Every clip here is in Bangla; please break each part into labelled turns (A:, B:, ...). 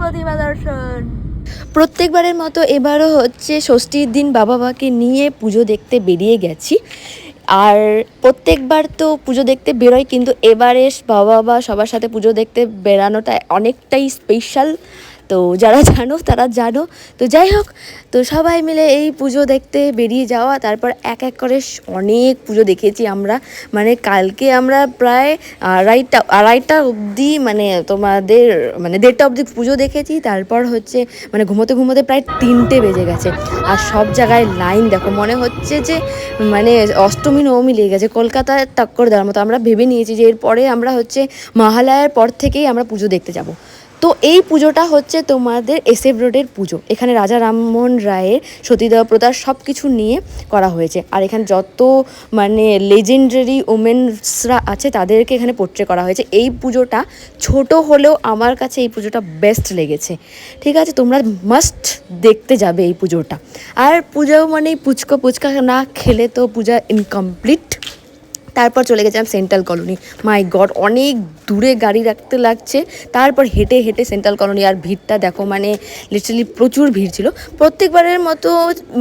A: প্রতিমা দর্শন
B: প্রত্যেকবারের মতো এবারও হচ্ছে ষষ্ঠীর দিন বাবা মাকে নিয়ে পুজো দেখতে বেরিয়ে গেছি। আর প্রত্যেকবার তো পুজো দেখতে বেরোয়, কিন্তু এবারে বাবা বাবা সবার সাথে পুজো দেখতে বেরানোটা অনেকটাই স্পেশাল তো যারা জানো, তারা জানো। তো যাই হোক, তো সবাই মিলে এই পুজো দেখতে বেরিয়ে যাওয়া, তারপর এক এক করে অনেক পুজো দেখেছি আমরা। মানে কালকে আমরা প্রায় আড়াইটা আড়াইটা অবধি মানে তোমাদের মানে দেড়টা অবধি পুজো দেখেছি। তারপর হচ্ছে মানে ঘুমোতে ঘুমোতে প্রায় তিনটে বেজে গেছে। আর সব জায়গায় লাইন দেখো, মনে হচ্ছে যে মানে অষ্টমী, নবমী লেগে গেছে। কলকাতায় টক্কর দেওয়ার মতো। আমরা ভেবে নিয়েছি যে এরপরে আমরা হচ্ছে মহালয়ার পর থেকেই আমরা পুজো দেখতে যাব। তো এই পুজোটা হচ্ছে তোমাদের এসএফ রোডের পুজো। এখানে রাজা রামমোহন রায়ের সতীদাহ প্রথার সব কিছু নিয়ে করা হয়েছে। আর এখানে যত মানে লেজেন্ডারি ওমেন্সরা আছে, তাদেরকে এখানে পোট্রে করা হয়েছে। এই পুজোটা ছোট হলেও আমার কাছে এই পুজোটা বেস্ট লেগেছে। ঠিক আছে? তোমরা মাস্ট দেখতে যাবে এই পুজোটা। আর পুজো মানে পুচকো পুচকা না, খেলে তো পূজা ইনকমপ্লিট তারপর চলে গেছিলাম সেন্ট্রাল কলোনি। মাই গড, অনেক দূরে গাড়ি রাখতে লাগছে। তারপর হেঁটে হেঁটে সেন্ট্রাল কলোনি আর ভিড়টা দেখো মানে লিটারালি প্রচুর ভিড় ছিল। প্রত্যেকবারের মতো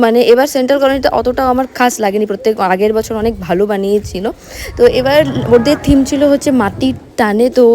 B: মানে এবার সেন্ট্রাল কলোনিটা অতটাও আমার খাস লাগেনি। প্রত্যেক আগের বছর অনেক ভালো বানিয়েছিল। তো এবার ওদের থিম ছিল হচ্ছে মাটির টানে তো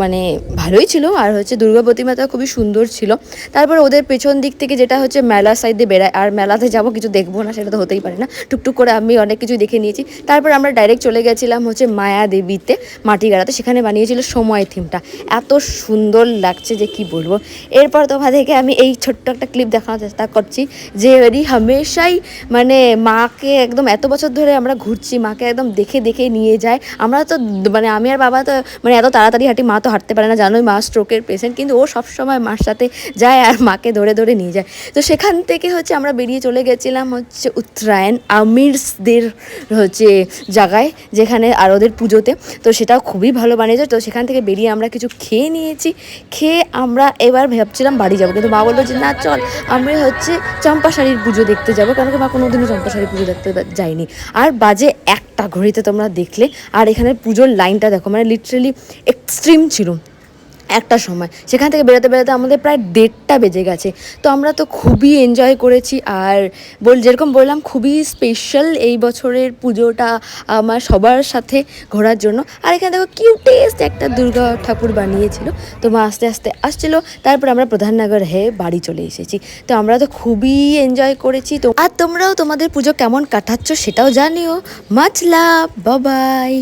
B: মানে ভালোই ছিল। আর হচ্ছে দুর্গা প্রতিমাটা খুবই সুন্দর ছিল। তারপর ওদের পেছন দিক থেকে যেটা হচ্ছে মেলা সাইডে বেড়ায়। আর মেলাতে যাব কিছু দেখব না, সেটা তো হতেই পারে না। টুকটুক করে আমি অনেক কিছু দেখে নিয়েছি। তারপর আমরা ডাইরেক্ট চলে গেছিলাম হচ্ছে মায়া দেবীতে, মাটিগাড়াতে। সেখানে বানিয়েছিল সময় থিমটা এত সুন্দর লাগছে যে কি বলব। এরপর তোমাদেরকে আমি এই ছোট্ট একটা ক্লিপ দেখানোর চেষ্টা করছি যে এরি হামেশাই মানে মাকে একদম এত বছর ধরে আমরা ঘুরছি, মাকে একদম দেখে দেখে নিয়ে যায়। আমরা তো মানে আমি আর বাবা তো মানে এত তাড়াতাড়ি হাঁটি, মা তো হাঁটতে পারে না, জানোই মা স্ট্রোকের পেশেন্ট কিন্তু ও সবসময় মার সাথে যায় আর মাকে ধরে ধরে নিয়ে যায়। তো সেখান থেকে হচ্ছে আমরা বেরিয়ে চলে গেছিলাম হচ্ছে উত্তরায়ণ আমিরসদের হচ্ছে জায়গায়, যেখানে আর ওদের পুজোতে। তো সেটাও খুবই ভালো বানিয়েছে। তো সেখান থেকে বেরিয়ে আমরা কিছু খেয়ে নিয়েছি। খেয়ে আমরা এবার ভাবছিলাম বাড়ি যাব, কিন্তু মা বলল যে, না, চল, আমরা হচ্ছে চম্পাশাড়ির পুজো দেখতে যাব। কারণ কি মা কোনোদিনও চম্পাশাড়ির পুজো দেখতে যায়নি। আর বাজে একটা ঘড়িতে তোমরা দেখলে। আর এখানে পুজোর লাইনটা দেখো মানে লিটারেলি এক্সট্রিম ছিল। একটা সময়। সেখান থেকে বেরোতে বেরোতে আমাদের প্রায় দেড়টা বেজে গেছে। তো আমরা তো খুবই এনজয় করেছি আর বল, যেরকম বললাম, খুবই স্পেশাল এই বছরের পুজোটা আমার সবার সাথে ঘোরার জন্য। আর এখানে দেখো কিউটেস্ট একটা দুর্গা ঠাকুর বানিয়েছিল। তো মা আস্তে আস্তে আসছিল। তারপর আমরা প্রধাননগর হয়ে বাড়ি চলে এসেছি। তো আমরা তো খুবই এনজয় করেছি। তো আর তোমরাও তোমাদের পুজো কেমন কাটাচ্ছ সেটাও জানিও। মাছ লাভ বাবাই